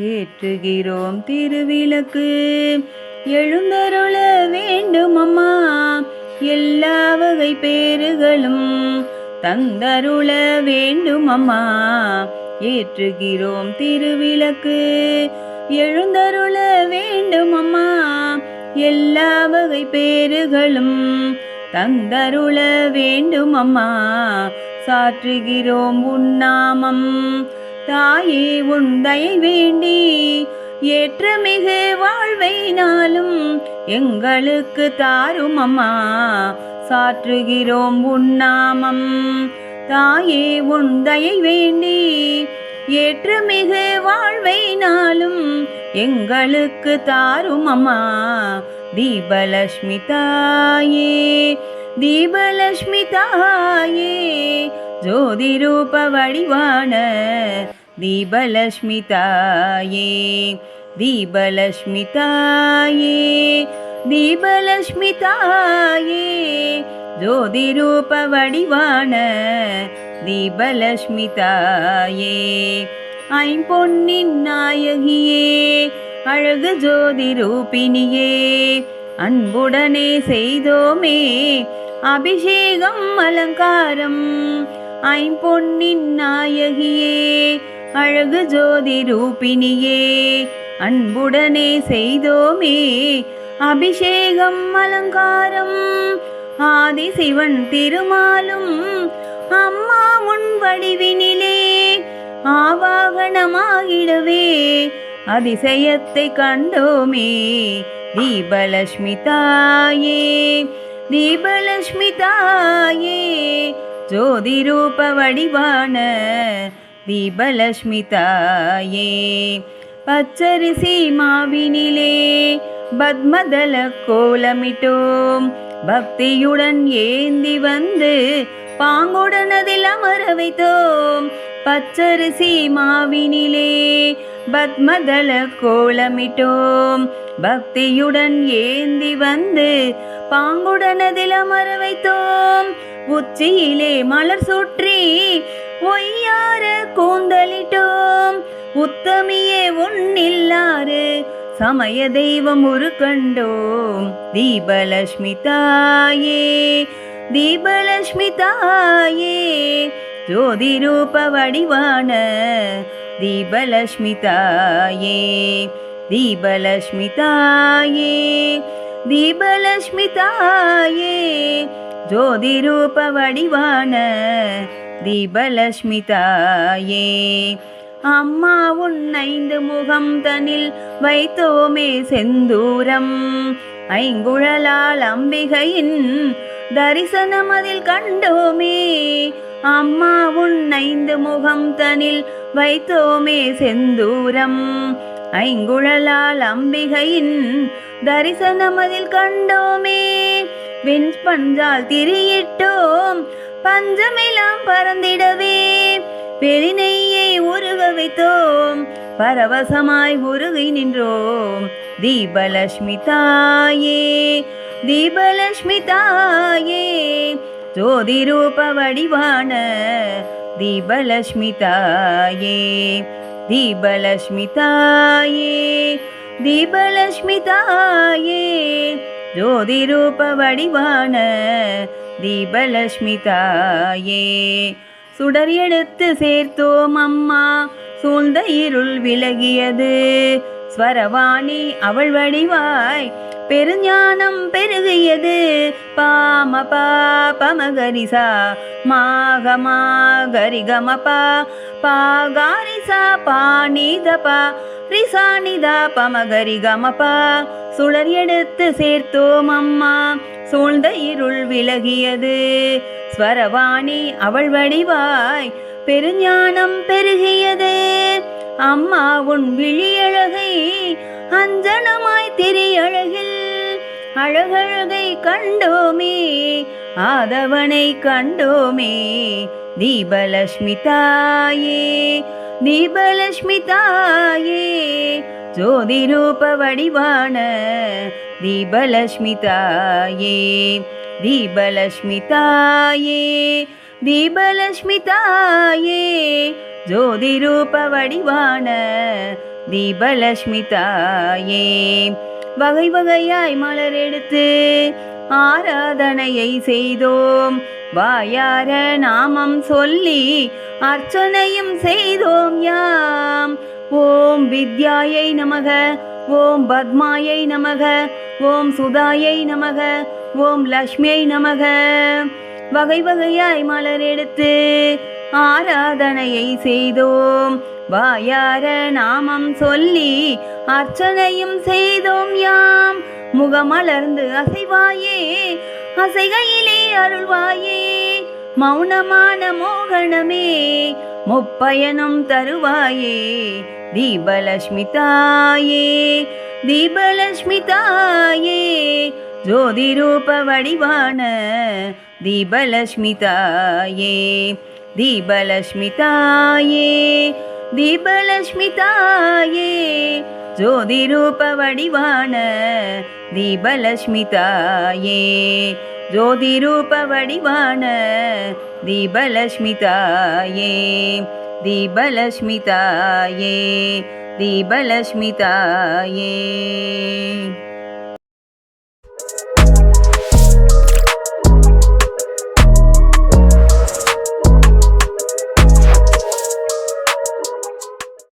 ஏற்றுகிறோம் திருவிளக்கு. எழுந்தருள வேண்டும் அம்மா. எல்லா வகை பேறுகளும் தந்தருள வேண்டும் அம்மா. ஏற்றுகிறோம் திருவிளக்கு. எழுந்தருள வேண்டும் அம்மா. எல்லா வகை பேறுகளும் தந்தருள வேண்டும் அம்மா. சாற்றுகிறோம் உன்னாமம் தாயே உந்தை வேண்டி ஏற்ற மிகு வாழ்வைனாலும் எங்களுக்கு தாரும் அம்மா. சாற்றுகிறோம் உன்னாமம் தாயே உன் வேண்டி ஏற்றமிகு மிகு வாழ்வைனாலும் எங்களுக்கு தாரும் அம்மா. தீபலட்சுமி தாயே தீபலட்சுமி தாயே ஜோதி ரூப வடிவான தீபலட்சுமி தாயே தீபலட்சுமி தாயே தீபலட்சுமி ஜோதி ரூப வடிவான தீபலட்சுமி ஐம்பொன்னின் நாயகியே அழகு ஜோதி ரூபினியே அன்புடனே செய்தோமே அபிஷேகம் அலங்காரம். ஐம்பொன்னின் நாயகியே அழகு ஜோதி ரூபினியே அன்புடனே செய்தோமே. அபிஷேகம் அலங்காரம் ஆதி சிவன் திருமாலும் அம்மா உன் வடிவினிலே ஆவாகனமாகிடவே. அதிசயத்தை கண்டோமே தீபலட்சுமி தாயே தீபலட்சுமி தாயே. ஜோதி ரூப வடிவான தீபலஷ்மிதாயே. பச்சரிசி மாவினிலே பத்மதல கோலமிட்டோம். பக்தியுடன் ஏந்தி வந்து பாங்குடன் அதில் அமர வைத்தோம். பச்சரிசி மாவினிலே பத்மதல கோலமிட்டோம். பக்தியுடன் ஏந்தி வந்து பாங்குடன் அதில் அமர வைத்தோம். உச்சியிலே மலர் சுற்றி ஒய்யார கூந்தலிட்டோம். உத்தமியே உன்னில்லாறு சமய தெய்வம் ஒரு கண்டோம். தீபலட்சுமி தாயே தீபலட்சுமி தாயே ஜோதி ரூப வடிவான தீபலட்சுமி தாயே தீபலட்சுமி தாயே தீபலட்சுமி தாயே ஜோதி ரூப வடிவான தீபலட்சுமி அம்மா உன்னைந்து முகம் தனில் வைத்தோமே செந்தூரம். ஐங்குழலால் அம்பிகையின் தரிசனம் அதில் கண்டோமே. அம்மா உன்னைந்து முகம் தனில் வைத்தோமே செந்தூரம். ஐங்குழலால் அம்பிகையின் தரிசனம் அதில் கண்டோமே. வெண் பஞ்சால் திரியிட்டோம். பஞ்சமெல்லாம் பறந்திடவே. வெளிநெய்யை உருக வைத்தோம். பரவசமாய் உருகி நின்றோம். தீபலட்சுமி தாயே தீபலட்சுமி தாயே. ஜோதி ரூப வடிவான தீபலட்சுமி தாயே தீபலட்சுமி தாயே தீபலட்சுமி தாயே. ஜோதி ரூப வடிவான தீபலட்சுமி சுடர் எடுத்து சேர்த்தோம் அம்மா சூழ்ந்த இருள் விலகியது. ஸ்வரவாணி அவள் வடிவாய் பெருஞானம் பெருகியது. பாம பாபமகரிசா மாகமாகரிகமபா பாகாரிசா பாணிதபா ரிசானிதா பமகரிகமபா. சுடர் எடுத்து சேர்த்தோம் அம்மா சூழ்ந்த இருள் விலகியது. ஸ்வரவாணி அவள் வடிவாய் பெருஞானம் பெருகியது. அம்மா உன் விழியழகை அஞ்சனமாய் திரியழகில் அழகழகை கண்டோமே. ஆதவனை கண்டோமே தீபலட்சுமி தாயே தீபலட்சுமி தாயே. ஜோதி ரூப வடிவான தீபலட்சுமி தீபலஷ்மிதாயே தீபலஷ்மிதாயே தாயே ஜோதி ரூப வடிவான தீபலட்சுமி வகை வகையாய் மலர் எடுத்து ஆராதனையை செய்தோம். வாயார நாமம் சொல்லி அர்ச்சனையும் செய்தோம் யாம். ஓம் வித்யாயை நமக ஓம் பத்மாயை நமக ஓம் சுதாயை நமக ஓம் லக்ஷ்மியை நமக. வகை வகையாய் மலர் எடுத்து ஆராதனையை செய்தோம். வாயார நாமம் சொல்லி அர்ச்சனையும் செய்தோம் யாம். முகமலர்ந்து அசைவாயே அசைகையிலே அருள்வாயே. மௌனமான மோகனமே முப்பயனும் தருவாயே. தீபலட்சுமி தாயே தீபலட்சுமி தாயே ஜோதி ரூப வடிவான தீபலட்சுமி தாயே தீபலட்சுமி தாயே தீபலட்சுமி தாயே ஜோதி दीपलक्ष्मिता ये